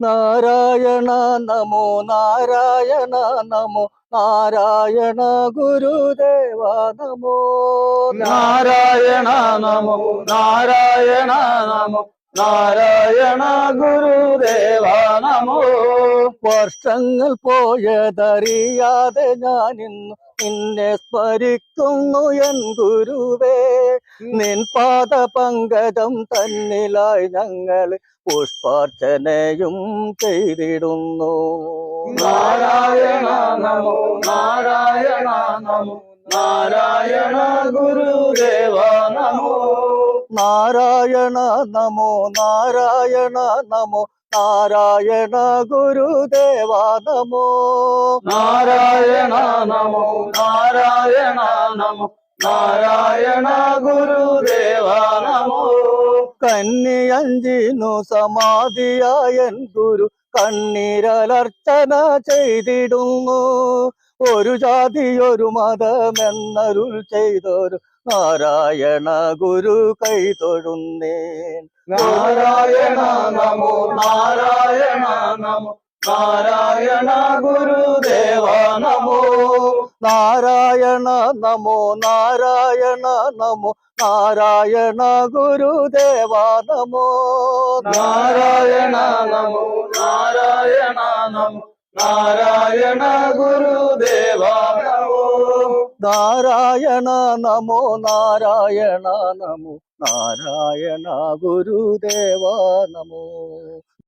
നാരായണ നമോ നാരായണ നമോ നാരായണ ഗുരുദേവ നമോ. നാരായണ നമോ നാരായണ നമോ നാരായണ ഗുരുദേവ നമോ. വർഷങ്ങൾ പോയതറിയാതെ ഞാൻ ഇന്നു നിന്നെ സ്മരിക്കുന്നു എൻ ഗുരുവേ. നിൻ പാദ പങ്കജം തന്നിലായി ഞങ്ങൾ പുഷ്പാർച്ചനയും ചെയ്തിടുന്നു. നാരായണ നമോ നാരായണ നമോ നാരായണ ഗുരുദേവ നമോ. നാരായണ നമോ നാരായണ നമോ നാരായണ ഗുരുദേവ നമോ. നാരായണ നമോ നാരായണ നമോ നാരായണ ഗുരുദേവ നമോ. കന്നിയഞ്ചിനു സമാധിയായൻ ഗുരു കണ്ണീരലർച്ചന ചെയ്തിടുന്നു. ഒരു ജാതി ഒരു മതമെന്നരുൾ ചെയ്തൊരു നാരായണ ഗുരു കൈതൊഴുന്നേൻ. നാരായണ നമോ നാരായണ നമോ നാരായണ ഗുരുദേവ നമോ. നാരായണ നമോ നാരായണ നമോ നാരായണ ഗുരുദേവ നമോ. നാരായണ നമോ നാരായണ നമോ നാരായണ ഗുരുദേവ നമോ. നാരായണ നമോ നാരായണ നമോ നാരായണ ഗുരുദേവ നമോ.